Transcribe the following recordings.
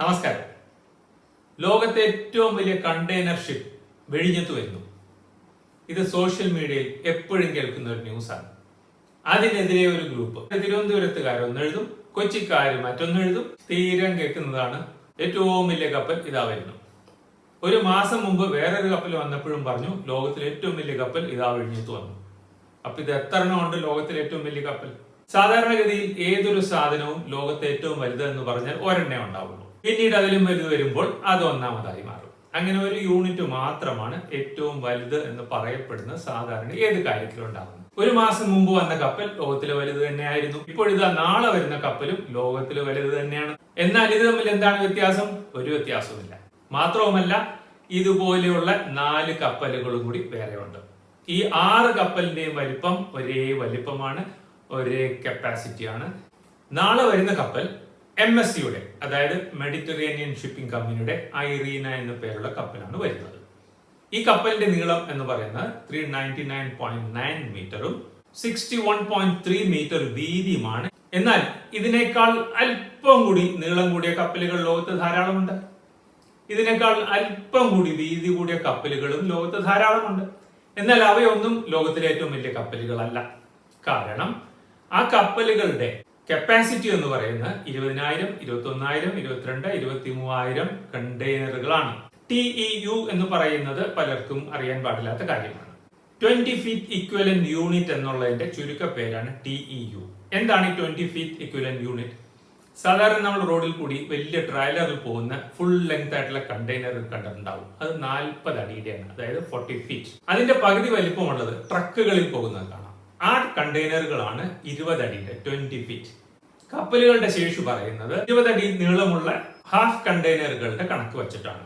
നമസ്കാരം. ലോകത്തെ ഏറ്റവും വലിയ കണ്ടെയ്നർ ഷിപ്പ് വെഴിഞ്ഞത്തു വരുന്നു. ഇത് സോഷ്യൽ മീഡിയയിൽ എപ്പോഴും കേൾക്കുന്ന ഒരു ന്യൂസാണ്. അതിനെതിരെ ഒരു ഗ്രൂപ്പ്. തിരുവനന്തപുരത്തുകാർ ഒന്നെഴുതും കൊച്ചിക്കാർ മറ്റൊന്നെഴുതും തീരം കേൾക്കുന്നതാണ് ഏറ്റവും വലിയ കപ്പൽ ഇതാ വരുന്നു. ഒരു മാസം മുമ്പ് വേറൊരു കപ്പൽ വന്നപ്പോഴും പറഞ്ഞു ലോകത്തിലെ ഏറ്റവും വലിയ കപ്പൽ ഇതാ വെഴിഞ്ഞത്തു വന്നു. അപ്പൊ ഇത് എത്ര ഉണ്ട് ലോകത്തിലെ ഏറ്റവും വലിയ കപ്പൽ? സാധാരണഗതിയിൽ ഏതൊരു സാധനവും ലോകത്തെ ഏറ്റവും വലുത് എന്ന് പറഞ്ഞാൽ ഒരെണ്ണേ ഉണ്ടാവുള്ളൂ. പിന്നീട് അതിലും വലുത് വരുമ്പോൾ അത് ഒന്നാമതായി മാറും. അങ്ങനെ ഒരു യൂണിറ്റ് മാത്രമാണ് ഏറ്റവും വലുത് എന്ന് പറയപ്പെടുന്ന സാധാരണ ഏത് കാര്യത്തിലും ഉണ്ടാകുന്നത്. ഒരു മാസം മുമ്പ് വന്ന കപ്പൽ ലോകത്തിലെ വലുത് തന്നെയായിരുന്നു. ഇപ്പോൾ നാളെ വരുന്ന കപ്പലും ലോകത്തിലെ വലുത് തന്നെയാണ്. എന്നാൽ ഇത് തമ്മിൽ എന്താണ് വ്യത്യാസം? ഒരു വ്യത്യാസവുമില്ല. മാത്രവുമല്ല ഇതുപോലെയുള്ള നാല് കപ്പലുകളും കൂടി വേറെയുണ്ട്. ഈ ആറ് കപ്പലിന്റെയും വലിപ്പം ഒരേ വലിപ്പമാണ് ഒരേ കപ്പാസിറ്റിയാണ് നാളെ വരുന്ന കപ്പൽ എം എസ് സിയുടെ അതായത് മെഡിറ്ററേനിയൻ ഷിപ്പിംഗ് കമ്പനിയുടെ ഐറീന എന്ന പേരുള്ള കപ്പലാണ് വരുന്നത്. ഈ കപ്പലിന്റെ നീളം എന്ന് പറയുന്നത് three ninety nine point nine മീറ്ററും sixty one point three metre വീതിയുമാണ്. എന്നാൽ ഇതിനേക്കാൾ അല്പം കൂടി നീളം കൂടിയ കപ്പലുകൾ ലോകത്ത് ധാരാളമുണ്ട്. ഇതിനേക്കാൾ അല്പം കൂടി വീതി കൂടിയ കപ്പലുകളും ലോകത്ത് ധാരാളമുണ്ട്. എന്നാൽ അവയൊന്നും ലോകത്തിലെ ഏറ്റവും വലിയ കപ്പലുകളല്ല. കാരണം ആ കപ്പലുകളുടെ കപ്പാസിറ്റി എന്ന് പറയുന്നത് ഇരുപതിനായിരം ഇരുപത്തി ഒന്നായിരം ഇരുപത്തിരണ്ട് ഇരുപത്തി മൂവായിരം കണ്ടെയ്നറുകളാണ് ടി യു എന്ന് പറയുന്നത് പലർക്കും അറിയാൻ പാടില്ലാത്ത കാര്യമാണ്. ട്വന്റി ഫീറ്റ് ഇക്വലൻ യൂണിറ്റ് എന്നുള്ളതിന്റെ ചുരുക്ക പേരാണ് ടി യു എന്താണ് ഈ ട്വന്റി ഫീറ്റ് ഇക്വലൻ യൂണിറ്റ് സാധാരണ നമ്മൾ റോഡിൽ കൂടി വലിയ ട്രailer-ൽ പോകുന്ന ഫുൾ ലെങ്ത് ആയിട്ടുള്ള കണ്ടെയ്നർ കണ്ടിട്ടുണ്ടാവും. അത് നാൽപ്പത് അടിയുടെയാണ് അതായത് ഫോർട്ടി ഫീറ്റ് അതിന്റെ പകുതി വലിപ്പമുള്ളത് ട്രക്കുകളിൽ പോകുന്നത് കാണാം ആ കണ്ടെയ്നറുകളാണ് ഇരുപത് ട്വന്റി ഫീറ്റ് കപ്പലുകളുടെ ശേഷി പറയുന്നത് ഇരുപത് അടി നീളമുള്ള ഹാഫ് കണ്ടെയ്നറുകളുടെ കണക്ക് വച്ചിട്ടാണ്.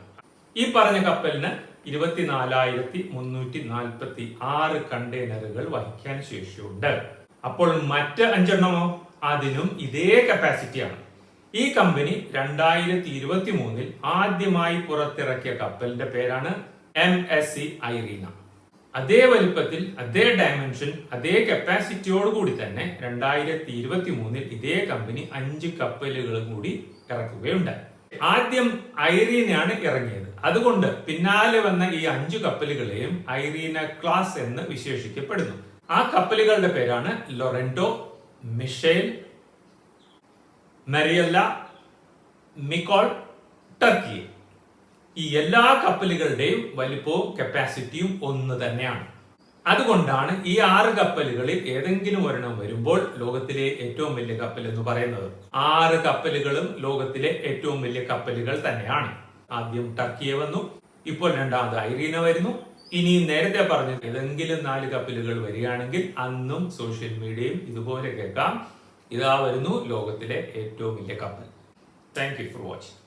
ഈ പറഞ്ഞ കപ്പലിന് ഇരുപത്തിനാലായിരത്തി മുന്നൂറ്റി നാൽപ്പത്തി ആറ് കണ്ടെയ്നറുകൾ വഹിക്കാൻ ശേഷിയുണ്ട്. അപ്പോൾ മറ്റ് അഞ്ചെണ്ണമോ? അതിനും ഇതേ കപ്പാസിറ്റിയാണ് ഈ കമ്പനി രണ്ടായിരത്തി ഇരുപത്തി മൂന്നിൽ ആദ്യമായി പുറത്തിറക്കിയ കപ്പലിന്റെ പേരാണ് എം എസ് സി ഐറീന അതേ വലിപ്പത്തിൽ അതേ ഡയമെൻഷൻ അതേ കപ്പാസിറ്റിയോട് കൂടി തന്നെ രണ്ടായിരത്തി ഇരുപത്തി മൂന്നിൽ ഇതേ കമ്പനി അഞ്ച് കപ്പലുകൾ കൂടി ഇറക്കുകയുണ്ടായി. ആദ്യം ഐറീനയാണ് ഇറങ്ങിയത്. അതുകൊണ്ട് പിന്നാലെ വന്ന ഈ അഞ്ചു കപ്പലുകളെയും ഐറീന ക്ലാസ് എന്ന് വിശേഷിക്കപ്പെടുന്നു. ആ കപ്പലുകളുടെ പേരാണ് ലൊറൻഡോ മിഷേൽ മരിയല്ല മിക്കോൾ ടർക്കി. ഈ എല്ലാ കപ്പലുകളുടെയും വലിപ്പവും കപ്പാസിറ്റിയും ഒന്ന് തന്നെയാണ്. അതുകൊണ്ടാണ് ഈ ആറ് കപ്പലുകളിൽ ഏതെങ്കിലും ഒരെണ്ണം വരുമ്പോൾ ലോകത്തിലെ ഏറ്റവും വലിയ കപ്പൽ എന്ന് പറയുന്നത്. ആറ് കപ്പലുകളും ലോകത്തിലെ ഏറ്റവും വലിയ കപ്പലുകൾ തന്നെയാണ്. ആദ്യം ടർക്കിയെ വന്നു ഇപ്പോൾ രണ്ടാമത് ഐറീന വരുന്നു. ഇനി നേരത്തെ പറഞ്ഞ ഏതെങ്കിലും നാല് കപ്പലുകൾ വരികയാണെങ്കിൽ അന്നും സോഷ്യൽ മീഡിയയും ഇതുപോലെ കേൾക്കാം. ഇതാ വരുന്നു ലോകത്തിലെ ഏറ്റവും വലിയ കപ്പൽ. Thank you for watching